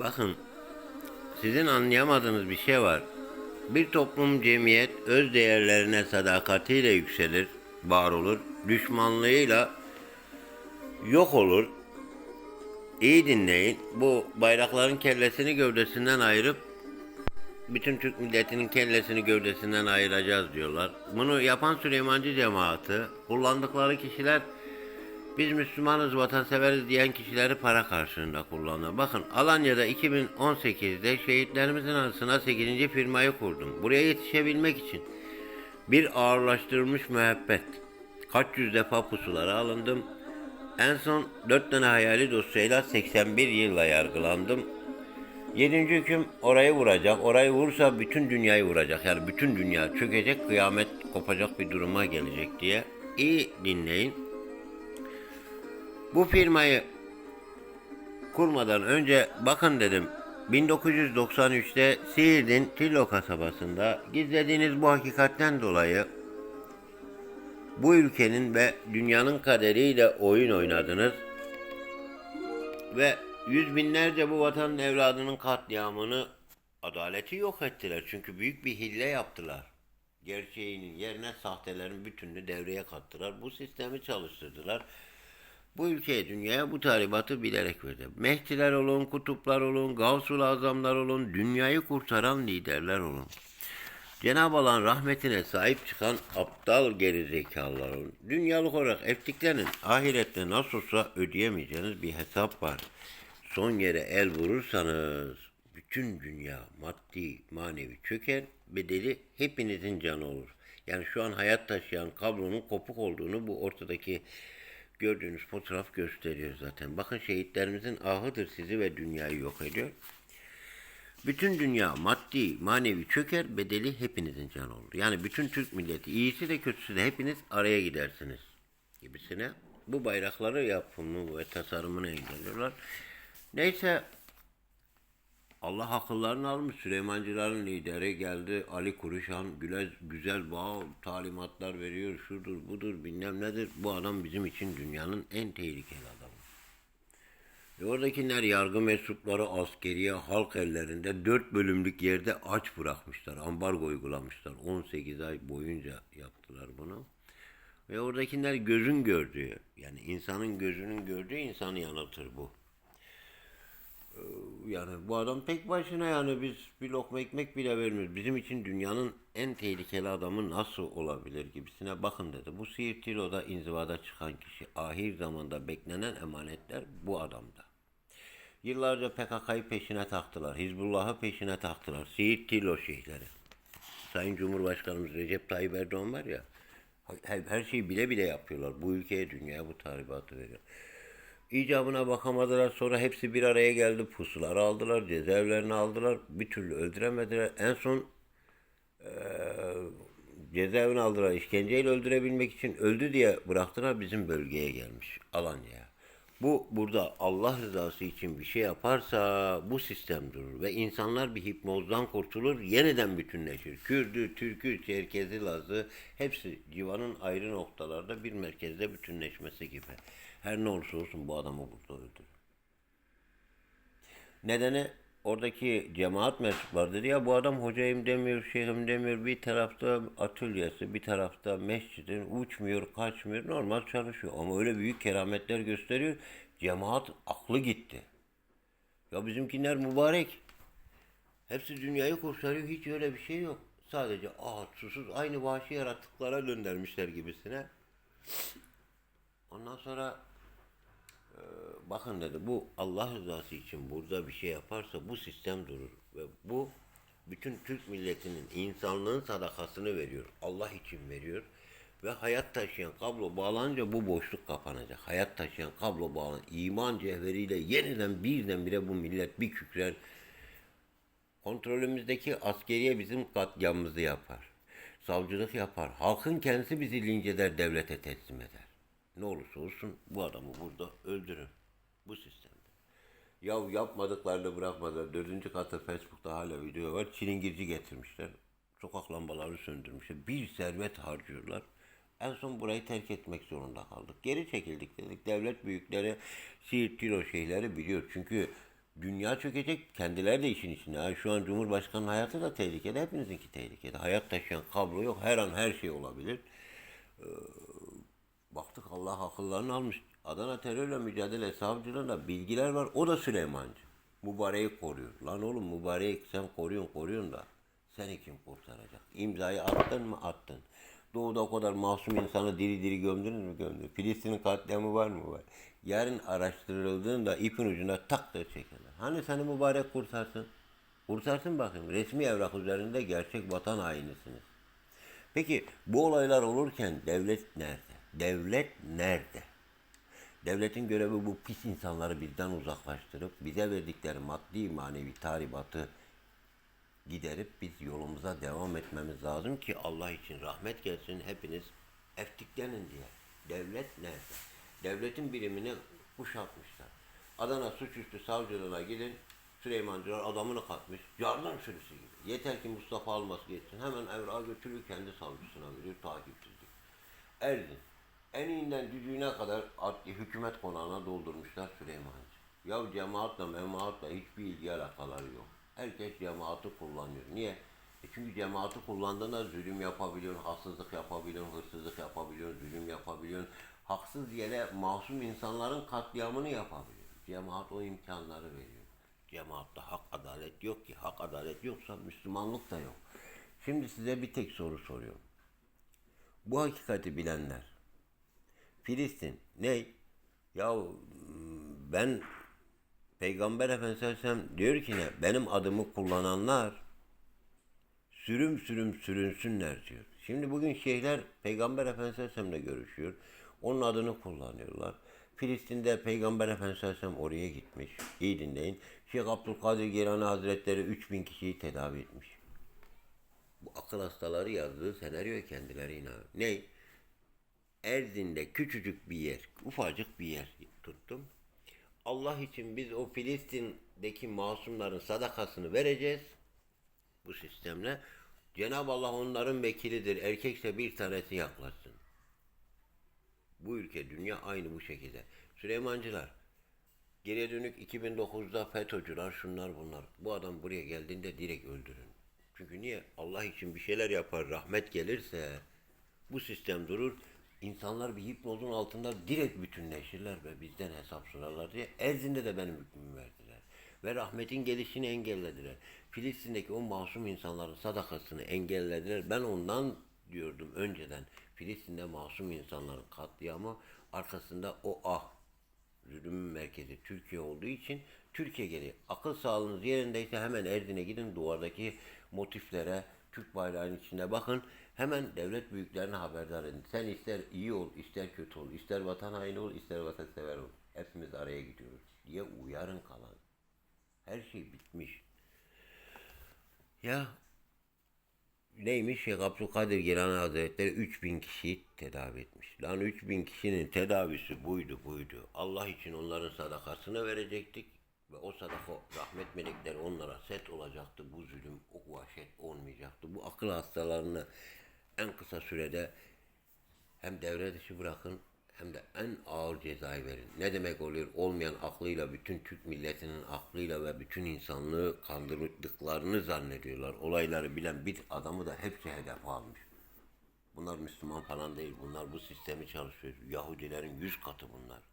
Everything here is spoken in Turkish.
Bakın sizin anlayamadığınız bir şey var. Bir toplum cemiyet öz değerlerine sadakatiyle yükselir, var olur. Düşmanlığıyla yok olur. İyi dinleyin. Bu bayrakların kellesini gövdesinden ayırıp bütün Türk milletinin kellesini gövdesinden ayıracağız diyorlar. Bunu yapan Süleymancı cemaati, kullandıkları kişiler biz Müslümanız, vatanseveriz diyen kişileri para karşılığında kullanıyor. Bakın Alanya'da 2018'de şehitlerimizin arasına 8. firmayı kurdum. Buraya yetişebilmek için bir ağırlaştırılmış müebbet. Kaç yüz defa pusulara alındım. En son 4 tane hayali dosyayla 81 yılla yargılandım. Yedinci hüküm orayı vuracak. Orayı vursa bütün dünyayı vuracak. Yani bütün dünya çökecek, kıyamet kopacak bir duruma gelecek diye. İyi dinleyin. Bu firmayı kurmadan önce bakın dedim 1993'te Siirt'in Tillo kasabasında gizlediğiniz bu hakikatten dolayı bu ülkenin ve dünyanın kaderiyle oyun oynadınız ve yüz binlerce bu vatanın evladının katliamını adaleti yok ettiler. Çünkü büyük bir hille yaptılar. Gerçeğinin yerine sahtelerin bütününü devreye kattılar. Bu sistemi çalıştırdılar. Bu ülkeye, dünyaya bu talimatı bilerek verdi. Mehdiler olun, kutuplar olun, Gavsul Azamlar olun, dünyayı kurtaran liderler olun. Cenab-ı Allah'ın rahmetine sahip çıkan aptal gerizekalılar olun. Dünyalık olarak ettiklerinin ahirette nasıl olsa ödeyemeyeceğiniz bir hesap var. Son yere el vurursanız bütün dünya maddi manevi çöker, bedeli hepinizin canı olur. Yani şu an hayat taşıyan kablonun kopuk olduğunu bu ortadaki gördüğünüz fotoğraf gösteriyor zaten. Bakın şehitlerimizin ahıdır sizi ve dünyayı yok ediyor. Bütün dünya maddi, manevi çöker, bedeli hepinizin canı olur. Yani bütün Türk milleti, iyisi de kötüsü de hepiniz araya gidersiniz gibisine. Bu bayrakları yapımı ve tasarımını engelliyorlar. Neyse Allah akıllarını almış. Süleymancıların lideri geldi. Ali Kuruşan güzel, güzel bağ talimatlar veriyor. Şudur budur bilmem nedir. Bu adam bizim için dünyanın en tehlikeli adamı. E oradakiler yargı mensupları askeriye halk ellerinde dört bölümlük yerde aç bırakmışlar. Ambargo uygulamışlar. 18 ay boyunca yaptılar bunu. Ve oradakiler gözün gördüğü yani insanın gözünün gördüğü insanı yanıltır bu. Ee, Yani bu adam tek başına yani biz bir lokma ekmek bile vermiyoruz. Bizim için dünyanın en tehlikeli adamı nasıl olabilir gibisine bakın dedi. Bu Siirt Tilo'da inzivada çıkan kişi ahir zamanda beklenen emanetler bu adamda. Yıllarca PKK'yı peşine taktılar. Hizbullah'ı peşine taktılar. Siirt Tilo şeyhleri. Sayın Cumhurbaşkanımız Recep Tayyip Erdoğan var ya her, her şeyi bile bile yapıyorlar. Bu ülkeye, dünyaya bu tahribatı veriyor. İcabına bakamadılar. Sonra hepsi bir araya geldi. Pusular aldılar. Cezaevlerine aldılar. Bir türlü öldüremediler. En son eee cezaevine aldılar. İşkenceyle öldürebilmek için öldü diye bıraktılar. Bizim bölgeye gelmiş. Alanya'ya. Bu burada Allah rızası için bir şey yaparsa bu sistem durur ve insanlar bir hipnozdan kurtulur, yeniden bütünleşir. Kürdü, Türkü, Çerkezi, Lazı hepsi civanın ayrı noktalarda bir merkezde bütünleşmesi gibi. Her ne olursa olsun bu adamı burada öldürür. Nedeni oradaki cemaat mensupları dedi ya bu adam hocayım demiyor, şeyhim demiyor. Bir tarafta atölyesi, bir tarafta mescidin uçmuyor, kaçmıyor. Normal çalışıyor. Ama öyle büyük kerametler gösteriyor. Cemaat aklı gitti. Ya bizimkiler mübarek. Hepsi dünyayı kurtarıyor. Hiç öyle bir şey yok. Sadece aç, susuz aynı vahşi yaratıklara göndermişler gibisine. Ondan sonra bakın dedi bu Allah rızası için burada bir şey yaparsa bu sistem durur ve bu bütün Türk milletinin insanlığın sadakasını veriyor. Allah için veriyor ve hayat taşıyan kablo bağlanınca bu boşluk kapanacak. Hayat taşıyan kablo bağlan iman cevheriyle yeniden birdenbire bu millet bir kükrer. Kontrolümüzdeki askeriye bizim katliamımızı yapar. Savcılık yapar. Halkın kendisi bizi linç eder, devlete teslim eder. Ne olursa olsun bu adamı burada öldürün. Bu sistemde. Ya yapmadıklarını bırakmadılar. Dördüncü katı Facebook'ta hala video var. Çilingirci getirmişler. Sokak lambaları söndürmüşler. Bir servet harcıyorlar. En son burayı terk etmek zorunda kaldık. Geri çekildik dedik. Devlet büyükleri Siirt Tiro şeyleri biliyor. Çünkü Dünya çökecek, kendileri de işin içinde. Ha, şu an Cumhurbaşkanı'nın hayatı da tehlikede, hepinizinki tehlikede. Hayat taşıyan kablo yok, her an her şey olabilir. Ee, baktık Allah akıllarını almış. Adana terörle mücadele savcılığında bilgiler var, o da Süleymancı. Mübareği koruyor. Lan oğlum mübareği sen koruyorsun koruyorsun da seni kim kurtaracak? İmzayı attın mı attın. Doğuda o kadar masum insanı diri diri gömdünüz mü gömdünüz. Filistin'in katliamı var mı var. Yarın araştırıldığında ipin ucunda tak da çekerler. Hani seni mübarek kurtarsın? Kurtarsın bakayım. Resmi evrak üzerinde gerçek vatan hainisiniz. Peki bu olaylar olurken devlet nerede? Devlet nerede? Devletin görevi bu pis insanları bizden uzaklaştırıp bize verdikleri maddi manevi tahribatı giderip biz yolumuza devam etmemiz lazım ki Allah için rahmet gelsin hepiniz eftiklenin diye. Devlet nerede? Devletin birimini kuşatmışlar. Adana suçüstü savcılığına gidin. Süleymancılar adamını katmış. Yardan sürüsü gibi. Yeter ki Mustafa alması geçsin. Hemen evrağı götürür kendi savcısına veriyor takipsizlik. Erzin. En iyinden düzüğüne kadar adli hükümet konağına doldurmuşlar Süleymancı. Ya cemaatle memaatle hiçbir ilgi alakaları yok. Herkes cemaati kullanıyor. Niye? E çünkü cemaati kullandığında zulüm yapabiliyorsun, haksızlık yapabiliyorsun, hırsızlık yapabiliyorsun, zulüm yapabiliyorsun. Haksız yere masum insanların katliamını yapabiliyor. Cemaat o imkanları veriyor. Cemaatte hak adalet yok ki. Hak adalet yoksa Müslümanlık da yok. Şimdi size bir tek soru soruyorum. Bu hakikati bilenler Filistin ne? Ya mm, ben Peygamber Efendimiz diyor ki ne? Benim adımı kullananlar sürüm sürüm sürünsünler diyor. Şimdi bugün şeyhler Peygamber Efendimiz Aleyhisselam'la görüşüyor. Onun adını kullanıyorlar. Filistin'de Peygamber Efendimiz Aleyhisselam oraya gitmiş. İyi dinleyin. Şeyh Abdülkadir Geylani Hazretleri 3000 kişiyi tedavi etmiş. Bu akıl hastaları yazdığı senaryo kendileri inanıyor. Ne? Erzin'de küçücük bir yer, ufacık bir yer tuttum. Allah için biz o Filistin'deki masumların sadakasını vereceğiz bu sistemle. Cenab-ı Allah onların vekilidir. Erkekse bir tanesi yaklaşsın. Bu ülke, dünya aynı bu şekilde. Süleymancılar, geriye dönük 2009'da FETÖ'cüler, şunlar bunlar. Bu adam buraya geldiğinde direkt öldürün. Çünkü niye? Allah için bir şeyler yapar, rahmet gelirse bu sistem durur. İnsanlar bir hipnozun altında direkt bütünleşirler ve bizden hesap sorarlar diye Erzin'de de benim hükmümü verdiler. Ve rahmetin gelişini engellediler. Filistin'deki o masum insanların sadakasını engellediler. Ben ondan diyordum önceden. Filistin'de masum insanların katliamı arkasında o ah zulümün merkezi Türkiye olduğu için Türkiye geliyor. Akıl sağlığınız yerindeyse hemen Erzin'e gidin duvardaki motiflere, Türk bayrağının içine bakın. Hemen devlet büyüklerine haberdar edin. Sen ister iyi ol, ister kötü ol, ister vatan haini ol, ister vatansever ol. Hepimiz araya gidiyoruz diye uyarın kalan. Her şey bitmiş. Ya neymiş Şeyh Abdülkadir Gilani Hazretleri 3000 kişiyi tedavi etmiş. Lan 3000 kişinin tedavisi buydu buydu. Allah için onların sadakasını verecektik ve o sadaka rahmet melekleri onlara set olacaktı. Bu zulüm, o vahşet olmayacaktı. Bu akıl hastalarını en kısa sürede hem devre dışı bırakın hem de en ağır cezayı verin. Ne demek oluyor? Olmayan aklıyla bütün Türk milletinin aklıyla ve bütün insanlığı kandırdıklarını zannediyorlar. Olayları bilen bir adamı da hepsi hedef almış. Bunlar Müslüman falan değil. Bunlar bu sistemi çalışıyor. Yahudilerin yüz katı bunlar.